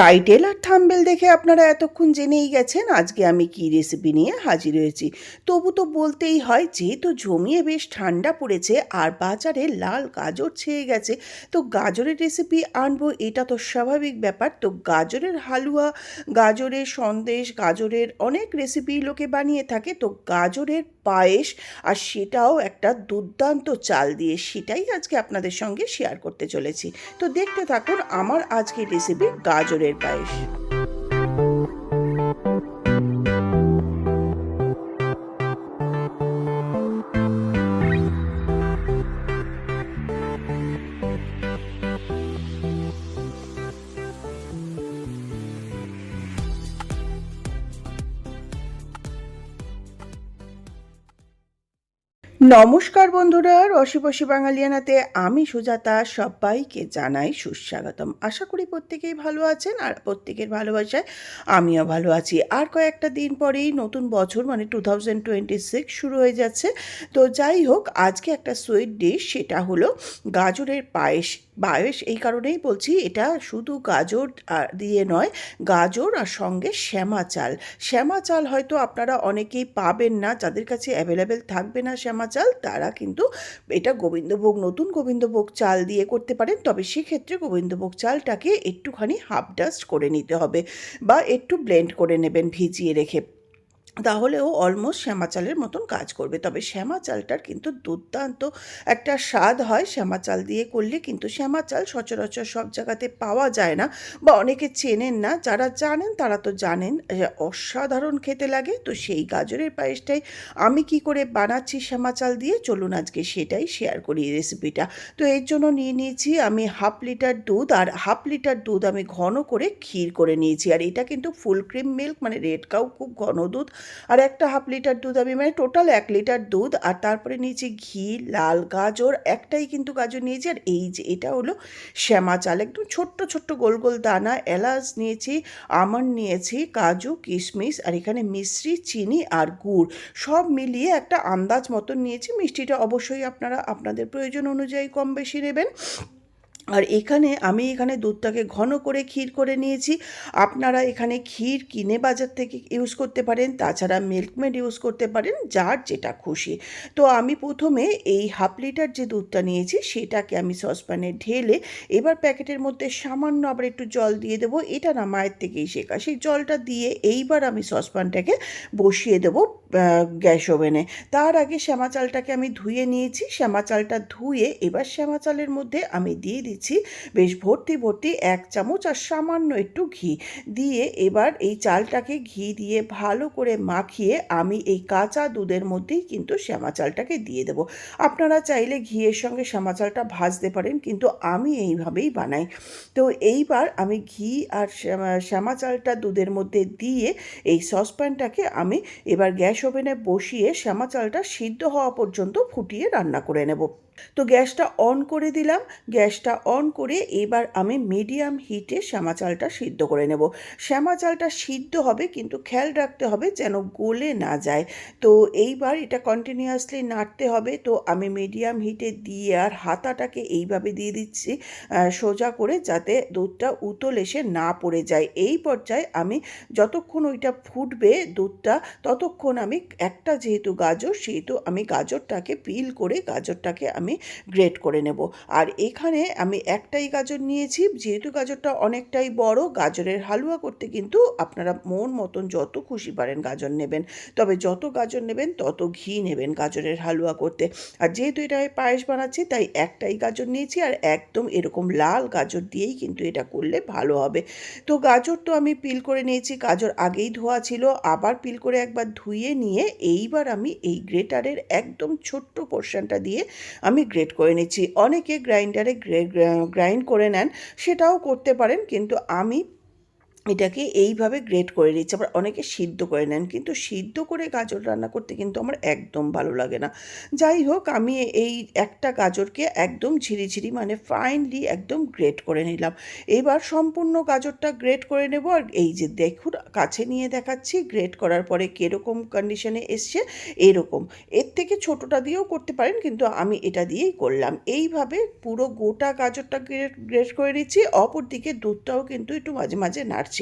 Title আর thumbnail দেখে আপনারা এতক্ষণ জেনেই গেছেন আজকে আমি কি রেসিপি নিয়ে হাজির হয়েছি। তবু তো বলতেই হয়, যেহেতু জমিয়ে বেশ ঠান্ডা পড়েছে আর বাজারে লাল গাজর ছেয়ে গেছে, তো গাজরের রেসিপি আনব এটা তো স্বাভাবিক ব্যাপার। তো গাজরের হালুয়া, গাজরের সন্দেশ, গাজরের অনেক রেসিপি লোকে বানিয়ে থাকে, তো গাজরের পায়েস আর সেটাও একটা দুর্দান্ত চাল দিয়ে সেটাই আজকে আপনাদের সঙ্গে শেয়ার করতে চলেছি। তো দেখতে থাকুন আমার আজকের রেসিপি গাজরের পায়েস। নমস্কার বন্ধুরা রসিবসি বাঙালিয়ানাতে আমি সুজাতা, সবাইকে জানাই সুস্বাগতম। আশা করি প্রত্যেকেই ভালো আছেন আর প্রত্যেকের ভালোবাসায় আমিও ভালো আছি। আর কয়েকটা দিন পরেই নতুন বছর মানে টু থাউজেন্ড টোয়েন্টি সিক্স শুরু হয়ে যাচ্ছে। তো যাই হোক, আজকে একটা সুইট ডিশ সেটা হলো গাজরের পায়েস। পায়েস এই কারণেই বলছি এটা শুধু গাজর দিয়ে নয়, গাজর আর সঙ্গে শ্যামা চাল। শ্যামা চাল হয়তো আপনারা অনেকেই পাবেন না, যাদের কাছে অ্যাভেলেবেল থাকবে না শ্যামা চাল, তারা কিন্তু এটা গোবিন্দভোগ, নতুন গোবিন্দভোগ চাল দিয়ে করতে পারেন। তবে সেক্ষেত্রে গোবিন্দভোগ চালটাকে একটুখানি হাফ ডাস্ট করে নিতে হবে বা একটু ব্লেন্ড করে নেবেন, ভিজিয়ে রেখে। তাহলেও অলমোস্ট শ্যামা চালের মতন কাজ করবে। তবে শ্যামা চালটার কিন্তু দুর্দান্ত একটা স্বাদ হয়। শ্যামা চাল দিয়ে করলে কিন্তু শ্যামা চাল সচরাচর সব জায়গাতে পাওয়া যায় না বা অনেকে চেনেন না। যারা জানেন তারা তো জানেন অসাধারণ খেতে লাগে। তো সেই গাজরের পায়েসটাই আমি কি করে বানাচ্ছি শ্যামা চাল দিয়ে? চলুন আজকে সেটাই শেয়ার করি রেসিপিটা তো এর জন্য নিয়ে নিয়েছি আমি হাফ লিটার দুধ আর হাফ লিটার দুধ আমি ঘন করে ক্ষীর করে নিয়েছি। আর এটা কিন্তু ফুল ক্রিম মিল্ক মানে রেড কাউ খুব ঘন দুধ। আর একটা হাফ লিটার দুধ আমি মানে টোটাল এক লিটার দুধ, আর তারপরে নিয়েছি ঘি, লাল গাজর, একটাই কিন্তু গাজর নিয়েছি, আর এই যে এটা হলো শ্যামা চাল, একদম ছোট্ট ছোট্ট গোল গোল দানা, এলাচ নিয়েছি আমন্ড নিয়েছি, কাজু, কিশমিশ, আর এখানে মিশ্রি, চিনি আর গুড়, সব মিলিয়ে একটা আন্দাজ মতন নিয়েছি, মিষ্টিটা অবশ্যই আপনারা আপনাদের প্রয়োজন অনুযায়ী কম বেশি নেবেন। আর এখানে আমি এখানে দুধটাকে ঘন করে ক্ষীর করে নিয়েছি। আপনারা এখানে ক্ষীর কিনে বাজার থেকে ইউজ করতে পারেন, তাছাড়া মিল্কমেড ইউজ করতে পারেন, যার যেটা খুশি। তো আমি প্রথমে এই হাফ লিটার যে দুধটা নিয়েছি, সেটাকে আমি সসপ্যানে ঢেলে এবার প্যাকেটের মধ্যে সামান্য আবার একটু জল দিয়ে দেবো। এটা না মায়ের থেকেই শেখা। সেই জলটা দিয়ে এইবার আমি সসপ্যানটাকে বসিয়ে দেবো। গ্যাস ওভেনে। তার আগে শ্যামা চালটাকে আমি ধুয়ে নিয়েছি। শ্যামা চালটা ধুয়ে এবার শ্যামা চালের মধ্যে আমি দিয়ে দিচ্ছি বেশ ভর্তি ভর্তি এক চামচ আর সামান্য একটু ঘি। দিয়ে এবার এই চালটাকে ঘি দিয়ে ভালো করে মাখিয়ে আমি এই কাঁচা দুধের মধ্যেই কিন্তু শ্যামা চালটাকে দিয়ে দেবো। আপনারা চাইলে ঘিয়ের সঙ্গে শ্যামা চালটা ভাজতে পারেন, কিন্তু আমি এইভাবেই বানাই। তো এইবার আমি ঘি আর শ্যামা- চালটা দুধের মধ্যে দিয়ে এই সসপ্যানটাকে আমি এবার গ্যাস ওভেনে বসিয়ে শ্যামা চালটা সিদ্ধ হওয়া পর্যন্ত ফুটিয়ে রান্না করে নেব। তো গ্যাসটা অন করে দিলাম। গ্যাসটা অন করে এবার আমি মিডিয়াম হিটে শ্যামা চালটা সিদ্ধ করে নেব। শ্যামা চালটা সিদ্ধ হবে কিন্তু খেয়াল রাখতে হবে যেন গলে না যায়। তো এইবার এটা কন্টিনিউয়াসলি নাড়তে হবে। তো আমি মিডিয়াম হিটে দিয়ে আর হাতাটাকে এইভাবে দিয়ে দিচ্ছি সোজা করে যাতে দুধটা উতল এসে না পড়ে যায়। এই পর্যায়ে আমি যতক্ষণ ওইটা ফুটবে দুধটা, ততক্ষণ আমি একটা যেহেতু গাজর, সেহেতু আমি গাজরটাকে পিল করে গাজরটাকে আমি গ্রেট করে নেব। আর এখানে আমি একটাই গাজর নিয়েছি, যেহেতু গাজরটা অনেকটাই বড়, গাজরের হালুয়া করতে কিন্তু আপনারা মন মতন যত খুশি পারেন গাজর নেবেন। তবে যত গাজর নেবেন, তত ঘি নেবেন গাজরের হালুয়া করতে। আর যেহেতু এটা আমি পায়েস বানাচ্ছি, তাই একটাই গাজর নিয়েছি, আর একদম এরকম লাল গাজর দিয়েই কিন্তু এটা করলে ভালো হবে। তো গাজর তো আমি পিল করে নিয়েছি, গাজর আগেই ধোয়া ছিল, আবার পিল করে একবার ধুয়ে নিয়ে এইবার আমি এই গ্রেটারের একদম ছোট্ট পোর্শনটা দিয়ে আমি গ্রেট করে নিচ্ছি। অনেকে গ্রাইন্ডারে গ্রাইন্ড করে নেন সেটাও করতে পারেন কিন্তু আমি এটাকে এইভাবে গ্রেট করে নিচ্ছে। আবার অনেকে সিদ্ধ করে নেন, কিন্তু সিদ্ধ করে গাজর রান্না করতে কিন্তু আমার একদম ভালো লাগে না। যাই হোক, আমি এই একটা গাজরকে একদম ঝিরিঝিরি মানে ফাইনলি একদম গ্রেট করে নিলাম। এবার সম্পূর্ণ গাজরটা গ্রেট করে নেব, আর এই যে দেখুন, কাছে নিয়ে দেখাচ্ছি গ্রেট করার পরে কীরকম কন্ডিশনে এসছে, এরকম। এর থেকে ছোটোটা দিয়েও করতে পারেন, কিন্তু আমি এটা দিয়েই করলাম। এইভাবে পুরো গোটা গাজরটা গ্রেট গ্রেট করে নিচ্ছি অপর দিকে দুধটাও কিন্তু একটু মাঝে মাঝে নাড়ছি।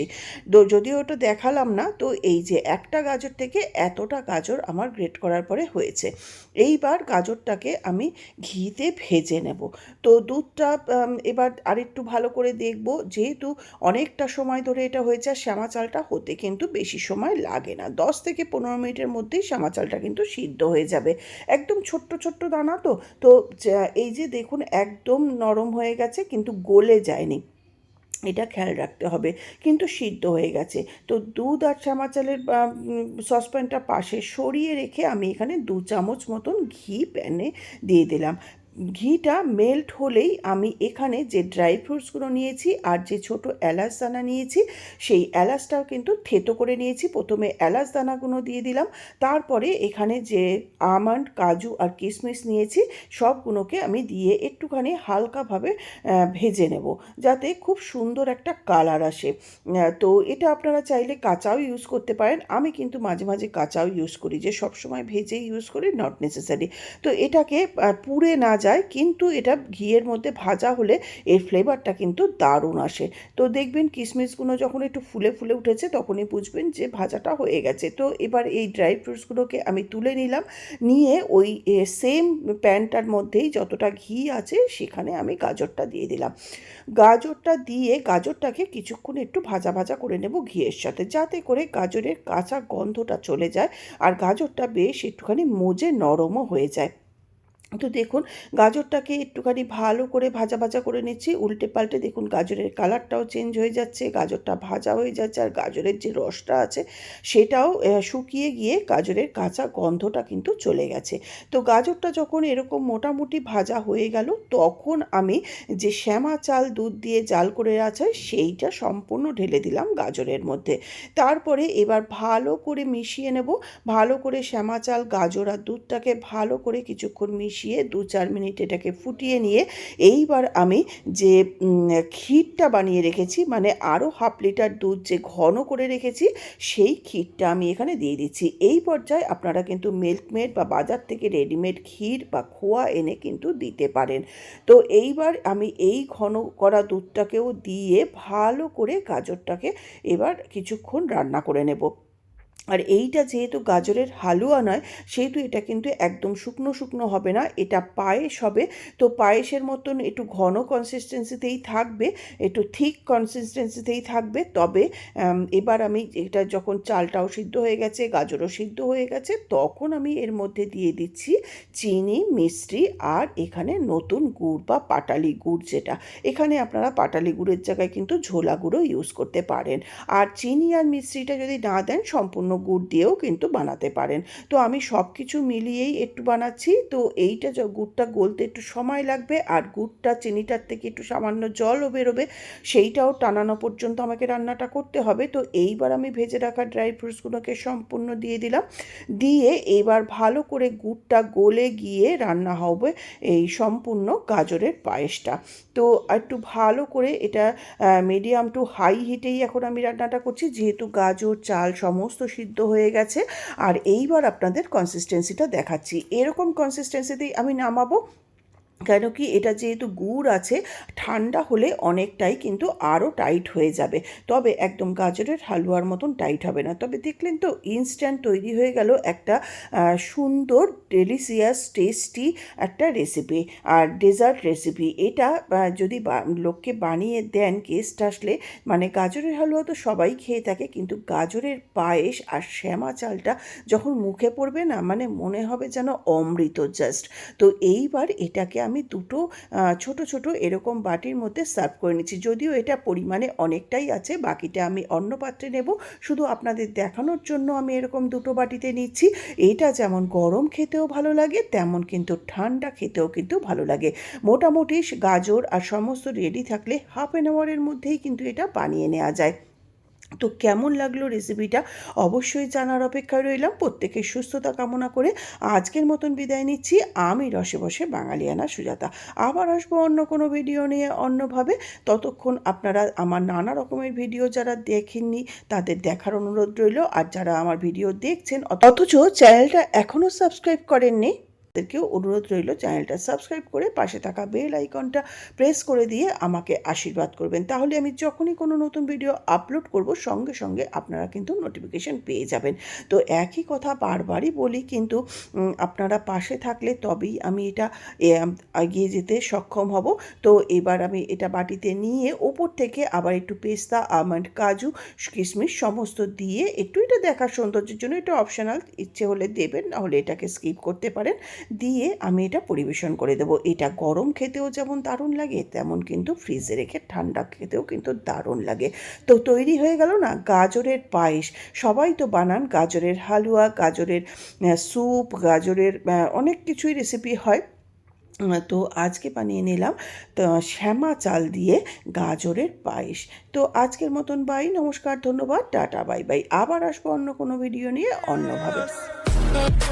যদিও ওটা দেখালাম না, তো এই যে একটা গাজর থেকে এতটা গাজর আমার গ্রেট করার পরে হয়েছে। এইবার গাজরটাকে আমি ঘিতে ভেজে নেব। তো দুধটা এবার আরেকটু ভালো করে দেখব, যেহেতু অনেকটা সময় ধরে এটা হয়েছে আর শ্যামা চালটা হতে কিন্তু বেশি সময় লাগে না। দশ থেকে পনেরো মিনিটের মধ্যেই শ্যামা চালটা কিন্তু সিদ্ধ হয়ে যাবে। একদম ছোট্ট ছোট্ট দানা তো তো এই যে দেখুন একদম নরম হয়ে গেছে, কিন্তু গলে যায়নি। এটা খেয়াল রাখতে হবে। কিন্তু সিদ্ধ হয়ে গেছে। তো দুধ আর শ্যামা চালের সসপ্যানটা পাশে সরিয়ে রেখে আমি এখানে দু চামচ মতন ঘি প্যানে দিয়ে দিলাম। ঘিটা মেল্ট হলেই আমি এখানে যে ড্রাই ফ্রুটসগুলো নিয়েছি আর যে ছোট এলাচ দানা নিয়েছি, সেই এলাচটাও কিন্তু থেতো করে নিয়েছি। প্রথমে এলাচ দানাগুলো দিয়ে দিলাম, তারপরে এখানে যে আমন্ড কাজু আর কিশমিশ নিয়েছি, সবগুলোকে আমি দিয়ে একটুখানি হালকাভাবে ভেজে নেব যাতে খুব সুন্দর একটা কালার আসে। তো এটা আপনারা চাইলে কাঁচাও ইউজ করতে পারেন। আমি কিন্তু মাঝে মাঝে কাঁচাও ইউজ করি, যে সব সময় ভেজে ইউজ করি নট নেসেসারি তো এটাকে পুড়ে না যায়, কিন্তু এটা ঘিয়ের মধ্যে ভাজা হলে এর ফ্লেভারটা কিন্তু দারুণ আসে। তো দেখবেন কিশমিশগুলো যখন একটু ফুলে ফুলে উঠেছে, তখনই বুঝবেন যে ভাজাটা হয়ে গেছে। তো এবার এই ড্রাই ফ্রুটসগুলোকে আমি তুলে নিলাম। নিয়ে ওই সেম প্যানটার মধ্যেই যতটা ঘি আছে, সেখানে আমি গাজরটা দিয়ে দিলাম। গাজরটা দিয়ে গাজরটাকে কিছুক্ষণ একটু ভাজা ভাজা করে নেব ঘিয়ের সাথে, যাতে করে গাজরের কাঁচা গন্ধটা চলে যায়, আর গাজরটা বেশ একটুখানি মজে নরমও হয়ে যায়। তো দেখুন, গাজরটাকে একটুখানি ভালো করে ভাজা ভাজা করে নিচ্ছি। উল্টে পাল্টে দেখুন, গাজরের কালারটাও চেঞ্জ হয়ে যাচ্ছে, গাজরটা ভাজা হয়ে যাচ্ছে, আর গাজরের যে রসটা আছে সেটাও শুকিয়ে গিয়ে গাজরের কাঁচা গন্ধটা কিন্তু চলে গেছে। তো গাজরটা যখন এরকম মোটামুটি ভাজা হয়ে গেল, তখন আমি যে শ্যামা চাল দুধ দিয়ে জাল করে আছে, সেইটা সম্পূর্ণ ঢেলে দিলাম গাজরের মধ্যে। তারপরে এবার ভালো করে মিশিয়ে নেব। ভালো করে শ্যামা চাল, গাজর আর দুধটাকে ভালো করে কিছুক্ষণ মিশিয়ে দু চার মিনিট এটাকে ফুটিয়ে নিয়ে এইবার আমি যে ক্ষীরটা বানিয়ে রেখেছি মানে আরও হাফ লিটার দুধ যে ঘন করে রেখেছি, সেই ক্ষীরটা আমি এখানে দিয়ে দিচ্ছি। এই পর্যায়ে আপনারা কিন্তু মিল্কমেড বা বাজার থেকে রেডিমেড ক্ষীর বা খোয়া এনে কিন্তু দিতে পারেন। তো এইবার আমি এই ঘন করা দুধটাকেও দিয়ে ভালো করে গাজরটাকে এবার কিছুক্ষণ রান্না করে নেব। আর এইটা যেহেতু গাজরের হালুয়া নয়, সেহেতু এটা কিন্তু একদম শুকনো শুকনো হবে না, এটা পায়েস হবে। তো পায়েসের মতন একটু ঘন কনসিস্টেন্সিতেই থাকবে, একটু থিক কনসিস্টেন্সিতেই থাকবে। তবে এবার আমি এটা যখন চালটাও সিদ্ধ হয়ে গেছে, গাজরও সিদ্ধ হয়ে গেছে, তখন আমি এর মধ্যে দিয়ে দিচ্ছি চিনি, মিষ্টি আর এখানে নতুন গুড় বা পাটালি গুড় যেটা। এখানে আপনারা পাটালি গুড়ের জায়গায় কিন্তু ঝোলা গুঁড়ো ইউজ করতে পারেন। আর চিনি আর মিষ্টিটা যদি না দেন, সম্পূর্ণ গুড় দিয়েও কিন্তু বানাতে পারেন। তো আমি সব কিছু মিলিয়েই একটু বানাচ্ছি। তো এইটা গুড়টা গলতে একটু সময় লাগবে আর গুড়টা, চিনিটার থেকে একটু সামান্য জলও বেরোবে, সেইটাও টানানো পর্যন্ত আমাকে রান্নাটা করতে হবে। তো এইবার আমি ভেজে রাখা ড্রাই ফ্রুটসগুলোকে সম্পূর্ণ দিয়ে দিলাম। দিয়ে এবার ভালো করে গুড়টা গলে গিয়ে রান্না হবে এই সম্পূর্ণ গাজরের পায়েসটা। তো একটু ভালো করে এটা মিডিয়াম টু হাই হিটেই এখন আমি রান্নাটা করছি। যেহেতু গাজর, চাল সমস্ত সিদ্ধ হয়ে গেছে। আর এইবার আপনাদের কনসিস্টেন্সিটা দেখাচ্ছি। এরকম কনসিস্টেন্সিতেই আমি নামাবো। কেন কি এটা যেহেতু গুড় আছে, ঠান্ডা হলে অনেকটাই কিন্তু আরও টাইট হয়ে যাবে। তবে একদম গাজরের হালুয়ার মতন টাইট হবে না। তবে দেখলেন তো ইনস্ট্যান্ট তৈরি হয়ে গেল একটা সুন্দর ডেলিসিয়াস টেস্টি একটা রেসিপি আর ডেজার্ট রেসিপি এটা যদি লোককে বানিয়ে দেন গেস্ট আসলে মানে গাজরের হালুয়া তো সবাই খেয়ে থাকে, কিন্তু গাজরের পায়েস আর শ্যামা চালটা যখন মুখে পড়বে না মানে মনে হবে যেন অমৃত জাস্ট তো এইবার এটাকে আমি দুটো আহ, ছোট ছোট এরকম বাটির মধ্যে সার্ভ করে নিচ্ছি। যদিও এটা পরিমাণে অনেকটাই আছে বাকিটা আমি অন্য পাত্রে নেব। শুধু আপনাদের দেখানোর জন্য আমি এরকম দুটো বাটিতে নিচ্ছি। এটা যেমন গরম খেতেও ভালো লাগে তেমন কিন্তু ঠান্ডা খেতেও কিন্তু ভালো লাগে। মোটামুটি গাজর আর সমস্ত রেডি থাকলে হাফ অ্যান আওয়ারের মধ্যেই কিন্তু এটা বানিয়ে নেওয়া যায়। তো কেমন লাগল রেসিপিটা অবশ্যই জানার অপেক্ষায় রইলাম। প্রত্যেকের সুস্থতা কামনা করে আজকের মতন বিদায় নিচ্ছি। আমি রসে বসে বাঙালিয়ানা সুজাতা। আবার আসব অন্য কোনো ভিডিও নিয়ে অন্যভাবে। ততক্ষণ আপনারা আমার নানা রকমের ভিডিও যারা দেখেননি, তাদের দেখার অনুরোধ রইল। আর যারা আমার ভিডিও দেখছেন, অথচ চ্যানেলটা এখনও সাবস্ক্রাইব করেননি তাদেরকেও অনুরোধ রইল চ্যানেলটা সাবস্ক্রাইব করে পাশে থাকা বেল আইকনটা প্রেস করে দিয়ে আমাকে আশীর্বাদ করবেন। তাহলে আমি যখনই কোনো নতুন ভিডিও আপলোড করব, সঙ্গে সঙ্গে আপনারা কিন্তু নোটিফিকেশন পেয়ে যাবেন। তো একই কথা বারবারই বলি কিন্তু আপনারা পাশে থাকলে তবেই আমি এটা এগিয়ে যেতে সক্ষম হব। তো এবার আমি এটা বাটিতে নিয়ে ওপর থেকে আবার একটু পেস্তা, আমন্ড, কাজু, কিশমিশ সমস্ত দিয়ে একটু এটা দেখার সৌন্দর্যের জন্য এটা অপশনাল ইচ্ছে হলে দেবেন, নাহলে এটাকে স্কিপ করতে পারেন। দিয়ে আমি এটা পরিবেশন করে দেবো। এটা গরম খেতেও যেমন দারুণ লাগে, তেমন কিন্তু ফ্রিজে রেখে ঠান্ডা খেতেও কিন্তু দারুণ লাগে। তো তৈরি হয়ে গেল না গাজরের পায়েস। সবাই তো বানান গাজরের হালুয়া, গাজরের স্যুপ, গাজরের অনেক কিছুই রেসিপি হয়। তো আজকে বানিয়ে নিলাম শ্যামা চাল দিয়ে গাজরের পায়েস। তো আজকের মতন বাই, নমস্কার, ধন্যবাদ, টাটা, বাই বাই। আবার আসব অন্য কোনো ভিডিও নিয়ে অন্যভাবে। Yeah.